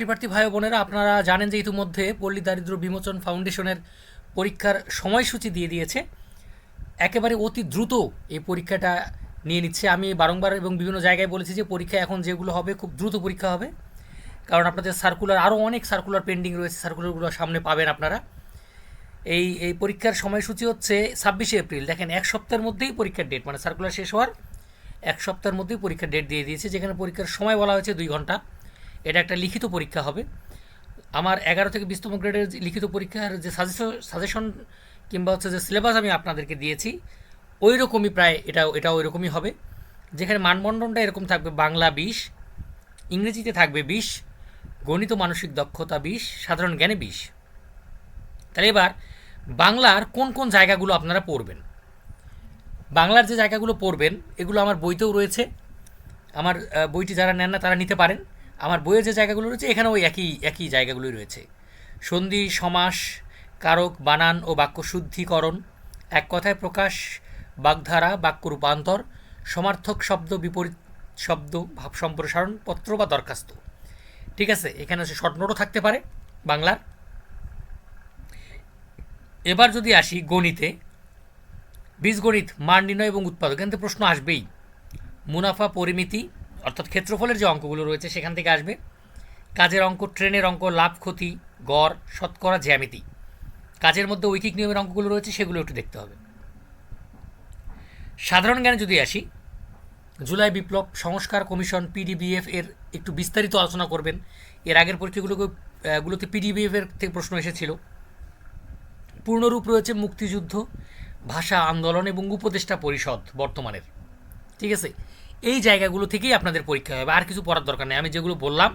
চাকরিপ্রার্থী ভাই বোনেরা, আপনারা জানেন যে ইতিমধ্যে পল্লী দারিদ্র বিমোচন ফাউন্ডেশনের পরীক্ষার সময়সূচি দিয়ে দিয়েছে। একেবারে অতি দ্রুত এই পরীক্ষাটা নিয়ে নিচ্ছে। আমি বারংবার এবং বিভিন্ন জায়গায় বলেছি যে পরীক্ষা এখন যেগুলো হবে, খুব দ্রুত পরীক্ষা হবে। কারণ আপনাদের সার্কুলার আরও অনেক সার্কুলার পেন্ডিং রয়েছে। সার্কুলারগুলো সামনে পাবেন আপনারা। এই এই পরীক্ষার সময়সূচি হচ্ছে ছাব্বিশে এপ্রিল। দেখেন, এক সপ্তাহের মধ্যেই পরীক্ষার ডেট মানে সার্কুলার শেষ হওয়ার এক সপ্তাহের মধ্যেই পরীক্ষার ডেট দিয়ে দিয়েছে, যেখানে পরীক্ষার সময় বলা হয়েছে দুই ঘণ্টা। এটা একটা লিখিত পরীক্ষা হবে। আমার এগারো থেকে বিশতম গ্রেডের লিখিত পরীক্ষার যে সাজেশন সাজেশন কিংবা হচ্ছে যে সিলেবাস আমি আপনাদেরকে দিয়েছি ওই রকমই প্রায় এটা এটা ওই রকমই হবে। যেখানে মানবন্ধনটা এরকম থাকবে, বাংলা বিশ, ইংরেজিতে থাকবে বিশ, গণিত মানসিক দক্ষতা বিশ, সাধারণ জ্ঞানে বিশ। তাহলে এবার বাংলার কোন কোন জায়গাগুলো আপনারা পড়বেন? বাংলার যে জায়গাগুলো পড়বেন, এগুলো আমার বইতেও রয়েছে। আমার বইটি যারা নেন না তারা নিতে পারেন। আমার বইয়ের যে জায়গাগুলো রয়েছে এখানে ওই একই একই জায়গাগুলোই রয়েছে। সন্ধি, সমাস, কারক, বানান ও বাক্য শুদ্ধিকরণ, এক কথায় প্রকাশ, বাগধারা, বাক্য রূপান্তর, সমার্থক শব্দ বিপরীত শব্দ ভাব সম্প্রসারণ, পত্র বা দরখাস্ত। ঠিক আছে, এখানে হচ্ছে শর্ট থাকতে পারে বাংলার। এবার যদি আসি গণিতে, বীজগণিত, মান নির্ণয় এবং উৎপাদক থেকে প্রশ্ন আসবেই। মুনাফা, পরিমিতি অর্থাৎ ক্ষেত্রফলের যে অঙ্কগুলো রয়েছে সেখান থেকে আসবে। কাজের অঙ্ক, ট্রেনের অঙ্ক, লাভ, ক্ষতি, গড়, শতকরা, জ্যামিতি। কাজের মধ্যে ঐকিক নিয়মের অঙ্কগুলো রয়েছে, সেগুলো একটু দেখতে হবে। সাধারণ জ্ঞানে যদি আসি, জুলাই বিপ্লব সংস্কার কমিশন পিডিবিএফ এর একটু বিস্তারিত আলোচনা করবেন। এর আগের পরীক্ষাগুলোকে গুলোতে পিডিবিএফ এর থেকে প্রশ্ন এসেছিল। পূর্ণরূপ রয়েছে মুক্তিযুদ্ধ, ভাষা আন্দোলন এবং উপদেষ্টা পরিষদ বর্তমানের। ঠিক আছে? এই জায়গাগুলো থেকেই আপনাদের পরীক্ষা হবে। আর কিছু পড়ার দরকার নেই। আমি যেগুলো বললাম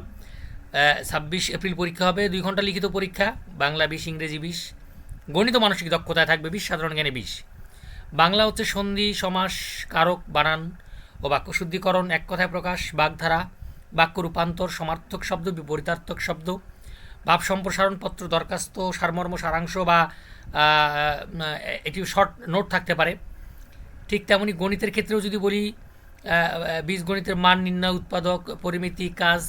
ছাব্বিশ এপ্রিল পরীক্ষা হবে, দুই ঘণ্টা লিখিত পরীক্ষা, বাংলা বিশ, ইংরেজি বিশ, গণিত মানসিক দক্ষতায় থাকবে বিশ, সাধারণ জ্ঞানে বিশ। বাংলা হচ্ছে সন্ধি, সমাস, কারক, বানান ও বাক্য শুদ্ধিকরণ, এক কথায় প্রকাশ, বাগধারা, বাক্য রূপান্তর, সমার্থক শব্দ, বিপরীতার্থক শব্দ, ভাব সম্প্রসারণ পত্র, দরখাস্ত, সারমর্ম, সারাংশ বা এটি শর্ট নোট থাকতে পারে। ঠিক তেমনি গণিতের ক্ষেত্রেও যদি বলি বীজগণিতের মান নির্ণয়, উৎপাদক, পরিমিতি, কাজ,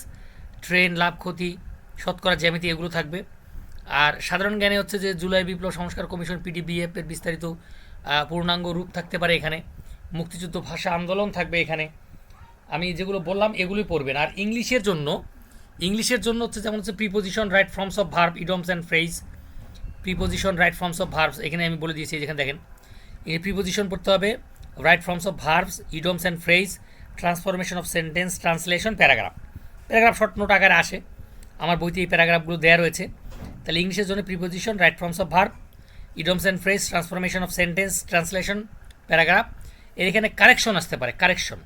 ট্রেন, লাভ, ক্ষতি, শতকরা জ্যামিতি এগুলো থাকবে। আর সাধারণ জ্ঞানে হচ্ছে যে জুলাই বিপ্লব সংস্কার কমিশন, পিডিবিএফ এর বিস্তারিত পূর্ণাঙ্গ রূপ থাকতে পারে এখানে। মুক্তিযুদ্ধ ভাষা আন্দোলন থাকবে এখানে। আমি যেগুলো বললাম, এগুলোই পড়বেন। আর ইংলিশের জন্য ইংলিশের জন্য হচ্ছে যেমন হচ্ছে preposition right forms of verb idioms and phrase preposition right forms of verbs এখানে আমি বলে দিয়েছি যেখানে দেখেন। প্রিপোজিশন পড়তে হবে right forms of verbs idioms and phrase transformation of sentence translation paragraph paragraph short note আকারে আসে। আমার বইতে এই প্যারাগ্রাফগুলো দেওয়া রয়েছে। তাহলে ইংলিশের জন্য preposition right forms of verb idioms and phrase transformation of sentence translation paragraph এর এখানে কারেকশন আসতে পারে কারেকশন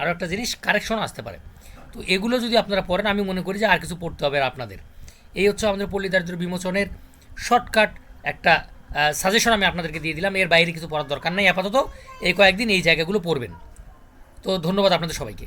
আরও একটা জিনিস কারেকশন আসতে পারে। তো এগুলো যদি আপনারা পড়েন, আমি মনে করি যে আর কিছু পড়তে হবে আপনাদের। এই হচ্ছে আমাদের পল্লী দারিদ্র বিমোচনের শর্টকাট একটা সাজেশন আমি আপনাদেরকে দিয়ে দিলাম। এর বাইরে কিছু পড়ার দরকার নেই। আপাতত এই কয়েকদিন এই জায়গাগুলো পড়বেন। তো ধন্যবাদ আপনাদের সবাইকে।